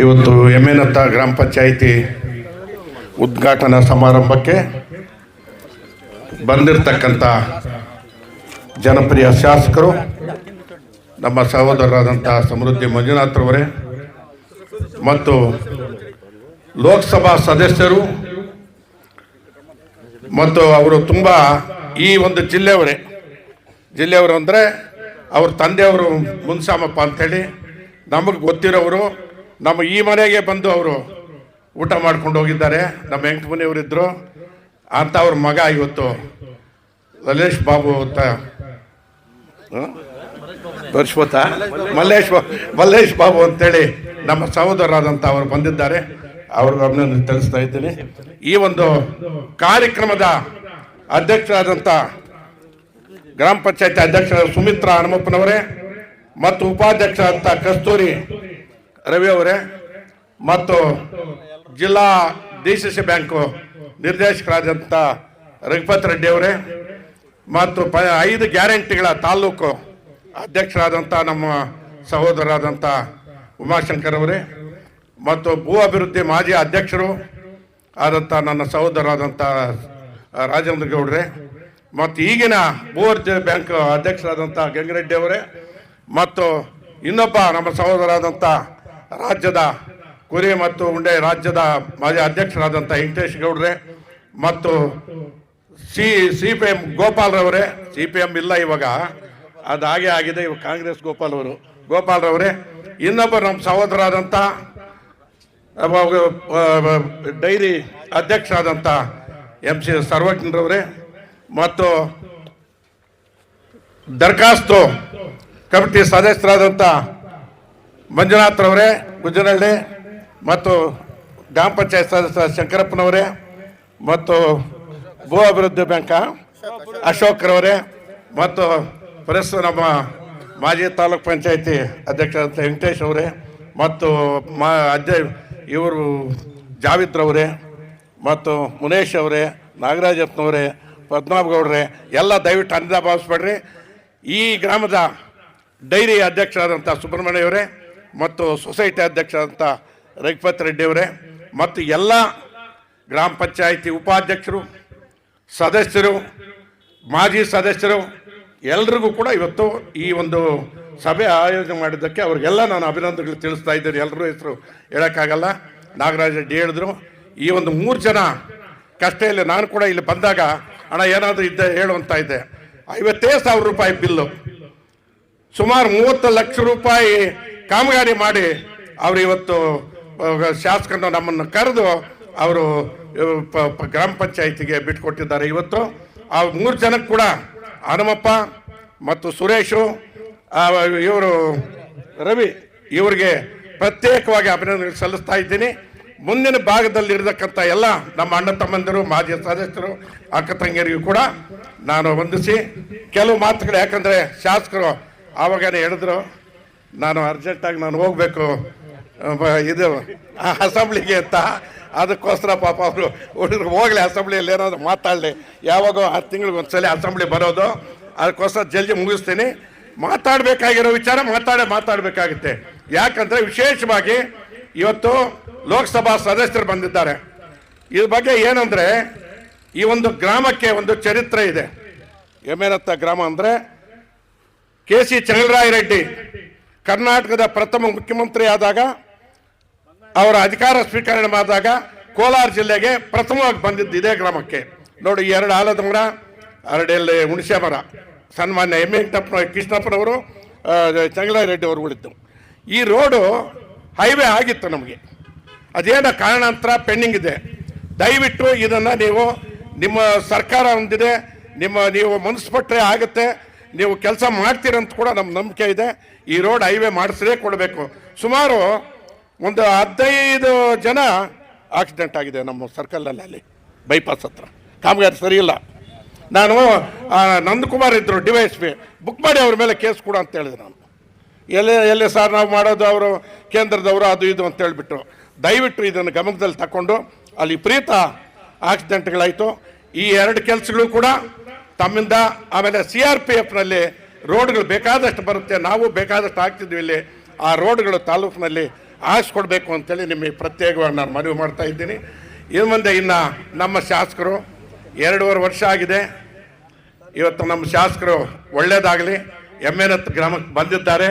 ಇವತ್ತು ಎಮ್ಮೆನತ್ತ ಗ್ರಾಮ ಪಂಚಾಯಿತಿ ಉದ್ಘಾಟನಾ ಸಮಾರಂಭಕ್ಕೆ ಬಂದಿರತಕ್ಕಂಥ ಜನಪ್ರಿಯ ಶಾಸಕರು, ನಮ್ಮ ಸಹೋದರರಾದಂಥ ಸಮೃದ್ಧಿ ಮಂಜುನಾಥ್ರವರೇ ಮತ್ತು ಲೋಕಸಭಾ ಸದಸ್ಯರು, ಮತ್ತು ಅವರು ತುಂಬ ಈ ಒಂದು ಜಿಲ್ಲೆಯವರೇ. ಜಿಲ್ಲೆಯವರು ಅಂದರೆ ಅವ್ರ ತಂದೆಯವರು ಮುನ್ಸಾಮಪ್ಪ ಅಂಥೇಳಿ ನಮಗೆ ಗೊತ್ತಿರೋರು ನಮ್ಮ ಈ ಮನೆಗೆ ಬಂದು ಅವರು ಊಟ ಮಾಡ್ಕೊಂಡು ಹೋಗಿದ್ದಾರೆ. ನಮ್ಮ ಹೆಂಗ್ ಮನೆಯವರಿದ್ದರು ಅಂತ ಅವ್ರ ಮಗ ಇವತ್ತು ಲಲೇಶ್ ಬಾಬು ಅಂತ. ಪರಿಶ್ವತ ಮಲ್ಲೇಶ್ ಮಲ್ಲೇಶ್ ಬಾಬು ಅಂತೇಳಿ ನಮ್ಮ ಸಹೋದರರಾದಂಥ ಅವರು ಬಂದಿದ್ದಾರೆ. ಅವ್ರಿಗೆ ಅಭಿನಂದನೆ ತಿಳಿಸ್ತಾ ಇದ್ದೀನಿ. ಈ ಒಂದು ಕಾರ್ಯಕ್ರಮದ ಅಧ್ಯಕ್ಷರಾದಂಥ ಗ್ರಾಮ ಪಂಚಾಯತಿ ಅಧ್ಯಕ್ಷ ಸುಮಿತ್ರಾ ಹನುಮಪ್ಪನವರೇ ಮತ್ತು ಉಪಾಧ್ಯಕ್ಷರಾದಂಥ ಕಸ್ತೂರಿ ರವಿ ಅವರೇ, ಮತ್ತು ಜಿಲ್ಲಾ ಡಿ ಸಿ ಸಿ ಬ್ಯಾಂಕು ನಿರ್ದೇಶಕರಾದಂಥ ರಘುಪತ್ ರೆಡ್ಡಿ ಅವರೇ, ಮತ್ತು ಪ ಐದು ಗ್ಯಾರಂಟಿಗಳ ತಾಲೂಕು ಅಧ್ಯಕ್ಷರಾದಂಥ ನಮ್ಮ ಸಹೋದರರಾದಂಥ ಉಮಾಶಂಕರ್ ಅವರೇ, ಮತ್ತು ಭೂ ಅಭಿವೃದ್ಧಿ ಮಾಜಿ ಅಧ್ಯಕ್ಷರು ಆದಂಥ ನನ್ನ ಸಹೋದರರಾದಂಥ ರಾಜೇಂದ್ರ ಗೌಡ್ರೆ, ಮತ್ತು ಈಗಿನ ಭೂ ಅಭಿವೃದ್ಧಿ ಬ್ಯಾಂಕ್ ಅಧ್ಯಕ್ಷರಾದಂಥ ಗಂಗರೆಡ್ಡಿ ಅವರೇ, ಮತ್ತು ಇನ್ನೊಬ್ಬ ನಮ್ಮ ಸಹೋದರರಾದಂಥ ರಾಜ್ಯದ ಕುರಿ ಮತ್ತು ಉಂಡೆ ರಾಜ್ಯದ ಮಾಜಿ ಅಧ್ಯಕ್ಷರಾದಂಥ ವೆಂಕಟೇಶ್ ಗೌಡ್ರೆ ಮತ್ತು ಸಿ ಸಿ ಪಿ ಎಂ ಗೋಪಾಲ್ರವರೇ ಸಿ ಪಿ ಎಂ ಇಲ್ಲ ಇವಾಗ, ಅದು ಆಗಿದೆ ಇವಾಗ ಕಾಂಗ್ರೆಸ್ ಗೋಪಾಲ್ ಅವರು. ಗೋಪಾಲ್ರವರೇ ಇನ್ನೊಬ್ಬ ನಮ್ಮ ಸಹೋದರಾದಂಥ ಡೈರಿ ಅಧ್ಯಕ್ಷರಾದಂಥ ಎಂ ಸಿ ಸರ್ವಜ್ಞರವರೇ ಮತ್ತು ದರ್ಖಾಸ್ತು ಕಮಿಟಿ ಸದಸ್ಯರಾದಂಥ ಮಂಜುನಾಥ್ರವರೇ, ಗುಜ್ಜನಹಳ್ಳಿ, ಮತ್ತು ಗ್ರಾಮ ಪಂಚಾಯತ್ ಸದಸ್ಯ ಶಂಕರಪ್ಪನವರೇ, ಮತ್ತು ಭೂ ಅಭಿವೃದ್ಧಿ ಬ್ಯಾಂಕ ಅಶೋಕ್ರವರೇ, ಮತ್ತು ಪರಸ್ಸು ನಮ್ಮ ಮಾಜಿ ತಾಲೂಕ್ ಪಂಚಾಯತಿ ಅಧ್ಯಕ್ಷರಂತ ವೆಂಕಟೇಶ್ ಅವರೇ, ಮತ್ತು ಮಾ ಅಜಯ್ ಇವರು ಜಾವಿದ್ರವರೇ, ಮತ್ತು ಮುನೇಶ್ ಅವರೇ, ನಾಗರಾಜಪ್ಪನವರೇ ಪದ್ಮನಾಭ ಗೌಡ್ರೆ ಎಲ್ಲ ದಯವಿಟ್ಟು ಅಂದ ಭಾವಿಸ್ಬೇಡ್ರಿ ಈ ಗ್ರಾಮದ ಡೈರಿ ಅಧ್ಯಕ್ಷರಾದಂಥ ಸುಬ್ರಹ್ಮಣ್ಯ ಅವರೇ ಮತ್ತು ಸೊಸೈಟಿ ಅಧ್ಯಕ್ಷರಂಥ ರಘುಪತ್ ರೆಡ್ಡಿ ಅವರೇ, ಮತ್ತು ಎಲ್ಲ ಗ್ರಾಮ ಪಂಚಾಯಿತಿ ಉಪಾಧ್ಯಕ್ಷರು, ಸದಸ್ಯರು, ಮಾಜಿ ಸದಸ್ಯರು, ಎಲ್ರಿಗೂ ಕೂಡ ಇವತ್ತು ಈ ಒಂದು ಸಭೆ ಆಯೋಜನೆ ಮಾಡಿದ್ದಕ್ಕೆ ಅವ್ರಿಗೆಲ್ಲ ನಾನು ಅಭಿನಂದನೆಗಳು ತಿಳಿಸ್ತಾ ಇದ್ದೇನೆ. ಎಲ್ಲರೂ ಹೆಸರು ಹೇಳೋಕ್ಕಾಗಲ್ಲ. ನಾಗರಾಜ್ ರೆಡ್ಡಿ ಹೇಳಿದ್ರು. ಈ ಒಂದು ಮೂರು ಜನ ಕಷ್ಟ ಇಲ್ಲ ನಾನು ಕೂಡ ಇಲ್ಲಿ ಬಂದಾಗ ಹಣ ಏನಾದರೂ ಇದ್ದೆ ಹೇಳುವಂತ ಇದ್ದೆ. ಐವತ್ತೇ ಸಾವಿರ ರೂಪಾಯಿ ಬಿಲ್ಲು. ಸುಮಾರು ಮೂವತ್ತು ಲಕ್ಷ ರೂಪಾಯಿ ಕಾಮಗಾರಿ ಮಾಡಿ ಅವರು ಇವತ್ತು ಶಾಸಕರನ್ನು ನಮ್ಮನ್ನು ಕರೆದು ಅವರು ಗ್ರಾಮ ಪಂಚಾಯಿತಿಗೆ ಬಿಟ್ಕೊಟ್ಟಿದ್ದಾರೆ ಇವತ್ತು. ಆ ಮೂರು ಜನಕ್ಕೆ ಕೂಡ ಹನುಮಪ್ಪ ಮತ್ತು ಸುರೇಶು ಇವರು ರವಿ ಇವರಿಗೆ ಪ್ರತ್ಯೇಕವಾಗಿ ಅಭಿನಂದನೆ ಸಲ್ಲಿಸ್ತಾ ಇದ್ದೀನಿ. ಮುಂದಿನ ಭಾಗದಲ್ಲಿ ಇರತಕ್ಕಂಥ ಎಲ್ಲ ನಮ್ಮ ಅಣ್ಣ ತಮ್ಮಂದಿರು, ಮಾಜಿ ಸದಸ್ಯರು, ಅಕ್ಕ ತಂಗಿಯರಿಗೂ ಕೂಡ ನಾನು ವಂದಿಸಿ. ಕೆಲವು ಮಾತುಗಳು ಯಾಕಂದರೆ ಶಾಸಕರು ಆವಾಗನೇ ಹೇಳಿದ್ರು. ನಾನು ಅರ್ಜೆಂಟಾಗಿ ನಾನು ಹೋಗಬೇಕು. ಇದು ಅಸೆಂಬ್ಲಿಗೆ ಅಂತ. ಅದಕ್ಕೋಸ್ಕರ ಪಾಪ ಅವರು ಹುಡುಗರು ಹೋಗಲಿ, ಅಸೆಂಬ್ಲಿಯಲ್ಲಿ ಏನಾದರೂ ಮಾತಾಡಲಿ. ಯಾವಾಗೋ ಆರು ತಿಂಗಳಿಗೆ ಒಂದ್ಸಲ ಅಸೆಂಬ್ಲಿ ಬರೋದು. ಅದಕ್ಕೋಸ್ಕರ ಜಲ್ದಿ ಮುಗಿಸ್ತೀನಿ. ಮಾತಾಡಬೇಕಾಗಿರೋ ವಿಚಾರ ಮಾತಾಡೇ ಮಾತಾಡಬೇಕಾಗುತ್ತೆ. ಯಾಕಂದರೆ ವಿಶೇಷವಾಗಿ ಇವತ್ತು ಲೋಕಸಭಾ ಸದಸ್ಯರು ಬಂದಿದ್ದಾರೆ. ಇದ್ರ ಬಗ್ಗೆ ಏನಂದರೆ, ಈ ಒಂದು ಗ್ರಾಮಕ್ಕೆ ಒಂದು ಚರಿತ್ರೆ ಇದೆ. ಎಮೇನತ್ತ ಗ್ರಾಮ ಅಂದರೆ ಕೆ ಸಿ ಚಂದ್ರರಾಯ ರೆಡ್ಡಿ. ಕರ್ನಾಟಕದ ಪ್ರಥಮ ಮುಖ್ಯಮಂತ್ರಿ ಆದಾಗ ಅವರ ಅಧಿಕಾರ ಸ್ವೀಕರಣೆ ಮಾಡಿದಾಗ ಕೋಲಾರ ಜಿಲ್ಲೆಗೆ ಪ್ರಥಮವಾಗಿ ಬಂದಿದ್ದು ಇದೇ ಗ್ರಾಮಕ್ಕೆ. ನೋಡಿ ಎರಡು ಆಲದ ಮರ ಎರಡೆಲ್ಲಿ ಹುಣಸೆ ಮರ ಸನ್ಮಾನ್ಯ ಎಂ ವೆಂಕಟಪ್ಪನ ಕೃಷ್ಣಪ್ಪನವರು ಚಂಗಲಾರೆಡ್ಡಿ ಅವರು ಉಳಿದ್ದು ಈ ರೋಡು ಹೈವೇ ಆಗಿತ್ತು ನಮಗೆ. ಅದೇನೋ ಕಾರಣಾಂತರ ಪೆಂಡಿಂಗ್ ಇದೆ. ದಯವಿಟ್ಟು ಇದನ್ನು ನೀವು ನಿಮ್ಮ ಸರ್ಕಾರ ಹೊಂದಿದೆ, ನಿಮ್ಮ ನೀವು ಮನಸ್ಪಟ್ಟರೆ ಆಗುತ್ತೆ. ನೀವು ಕೆಲಸ ಮಾಡ್ತೀರಂತ ಕೂಡ ನಮ್ಮ ನಂಬಿಕೆ ಇದೆ. ಈ ರೋಡ್ ಹೈವೇ ಮಾಡಿಸಲೇ ಕೊಡಬೇಕು. ಸುಮಾರು ಒಂದು ಹದಿನೈದು ಜನ ಆಕ್ಸಿಡೆಂಟ್ ಆಗಿದೆ ನಮ್ಮ ಸರ್ಕಲಲ್ಲಿ ಅಲ್ಲಿ ಬೈಪಾಸ್ ಹತ್ರ. ಕಾಮಗಾರಿ ಸರಿ ಇಲ್ಲ. ನಾನು ನಂದಕುಮಾರ್ ಇದ್ದರು D Y S P. Book ಮಾಡಿ ಅವ್ರ ಮೇಲೆ ಕೇಸ್ ಕೂಡ ಅಂತ ಹೇಳಿದೆ ನಾನು. ಎಲ್ಲೇ ಎಲ್ಲೇ ಸರ್ ನಾವು ಮಾಡೋದು ಅವರು, ಕೇಂದ್ರದವರು ಅದು ಇದು ಅಂತ ಹೇಳಿಬಿಟ್ಟು ದಯವಿಟ್ಟು ಇದನ್ನು ಗಮನದಲ್ಲಿ ತಗೊಂಡು ಅಲ್ಲಿ ಪ್ರೀತ ಆಕ್ಸಿಡೆಂಟ್ಗಳಾಯಿತು. ಈ ಎರಡು ಕೆಲಸಗಳು ಕೂಡ ತಮ್ಮಿಂದ ಆಮೇಲೆ ಸಿ ಆರ್ ಪಿ ಎಫ್ನಲ್ಲಿ ರೋಡ್ಗಳು ಬೇಕಾದಷ್ಟು ಬರುತ್ತೆ, ನಾವು ಬೇಕಾದಷ್ಟು ಹಾಕ್ತಿದ್ವಿ ಇಲ್ಲಿ. ಆ ರೋಡ್ಗಳು ತಾಲೂಕಿನಲ್ಲಿ ಹಾಕ್ಸ್ಕೊಡ್ಬೇಕು ಅಂತೇಳಿ ನಿಮಗೆ ಪ್ರತ್ಯೇಕವಾಗಿ ನಾನು ಮನವಿ ಮಾಡ್ತಾ ಇದ್ದೀನಿ. ಇನ್ನು ಮುಂದೆ ಇನ್ನು ನಮ್ಮ ಶಾಸಕರು ಎರಡೂವರೆ ವರ್ಷ ಆಗಿದೆ. ಇವತ್ತು ನಮ್ಮ ಶಾಸಕರು ಎನ್ ಹತ್ತು ಗ್ರಾಮಕ್ಕೆ ಬಂದಿದ್ದಾರೆ.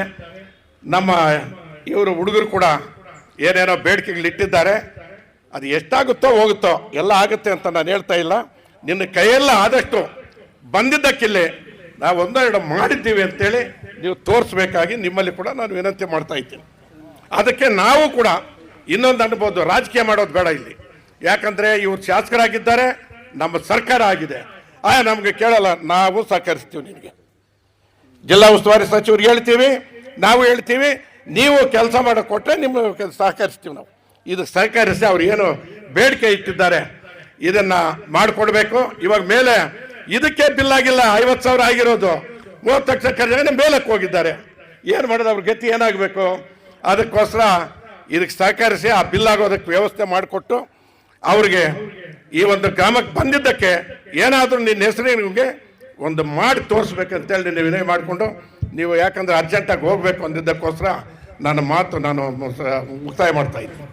ನಮ್ಮ ಇವರು ಹುಡುಗರು ಕೂಡ ಏನೇನೋ ಬೇಡಿಕೆಗಳು ಇಟ್ಟಿದ್ದಾರೆ. ಅದು ಎಷ್ಟಾಗುತ್ತೋ ಹೋಗುತ್ತೋ ಎಲ್ಲ ಆಗುತ್ತೆ ಅಂತ ನಾನು ಹೇಳ್ತಾ ಇಲ್ಲ. ನಿನ್ನ ಕೈಯೆಲ್ಲ ಆದಷ್ಟು ಬಂದಿದ್ದಕ್ಕಿಲ್ಲಿ ನಾವು ಒಂದೆರಡು ಮಾಡಿದ್ದೀವಿ ಅಂತೇಳಿ ನೀವು ತೋರಿಸ್ಬೇಕಾಗಿ ನಿಮ್ಮಲ್ಲಿ ಕೂಡ ನಾನು ವಿನಂತಿ ಮಾಡ್ತಾ ಇದ್ದೀನಿ. ಅದಕ್ಕೆ ನಾವು ಕೂಡ ಇನ್ನೊಂದು ಅನ್ಬೋದು, ರಾಜಕೀಯ ಮಾಡೋದು ಬೇಡ ಇಲ್ಲಿ. ಯಾಕಂದ್ರೆ ಇವ್ರು ಶಾಸಕರಾಗಿದ್ದಾರೆ, ನಮ್ಮ ಸರ್ಕಾರ ಆಗಿದೆ. ಆ ನಮಗೆ ಕೇಳಲ್ಲ, ನಾವು ಸಹಕರಿಸ್ತೀವಿ ನಿಮಗೆ. ಜಿಲ್ಲಾ ಉಸ್ತುವಾರಿ ಸಚಿವರು ಹೇಳ್ತೀವಿ, ನಾವು ಹೇಳ್ತೀವಿ, ನೀವು ಕೆಲಸ ಮಾಡೋ ನಿಮ್ಮ ಸಹಕರಿಸ್ತೀವಿ ನಾವು. ಇದು ಸಹಕರಿಸಿ ಅವ್ರು ಏನು ಬೇಡಿಕೆ ಇಟ್ಟಿದ್ದಾರೆ, ಇದನ್ನ ಮಾಡಿಕೊಡ್ಬೇಕು. ಇವಾಗ ಮೇಲೆ ಇದಕ್ಕೆ ಬಿಲ್ ಆಗಿಲ್ಲ ಐವತ್ತು ಸಾವಿರ ಆಗಿರೋದು. ಮೂವತ್ತು ಲಕ್ಷ ಖರ್ಚು ಮೇಲಕ್ಕೆ ಹೋಗಿದ್ದಾರೆ. ಏನು ಮಾಡೋದು, ಅವ್ರ ಗತಿ ಏನಾಗಬೇಕು? ಅದಕ್ಕೋಸ್ಕರ ಇದಕ್ಕೆ ಸಹಕರಿಸಿ ಆ ಬಿಲ್ ಆಗೋದಕ್ಕೆ ವ್ಯವಸ್ಥೆ ಮಾಡಿಕೊಟ್ಟು ಅವ್ರಿಗೆ ಈ ಒಂದು ಗ್ರಾಮಕ್ಕೆ ಬಂದಿದ್ದಕ್ಕೆ ಏನಾದರೂ ನಿನ್ನ ಹೆಸರಿನಿಗೆ ಒಂದು ಮಾಡಿ ತೋರಿಸ್ಬೇಕಂತೇಳಿ ನೀವು ವಿನಯ ಮಾಡಿಕೊಂಡು, ನೀವು ಯಾಕಂದ್ರೆ ಅರ್ಜೆಂಟಾಗಿ ಹೋಗಬೇಕು ಅಂದಿದ್ದಕ್ಕೋಸ್ಕರ ನನ್ನ ಮಾತು ನಾನು ಮುಕ್ತಾಯ ಮಾಡ್ತಾ ಇದ್ದೀನಿ.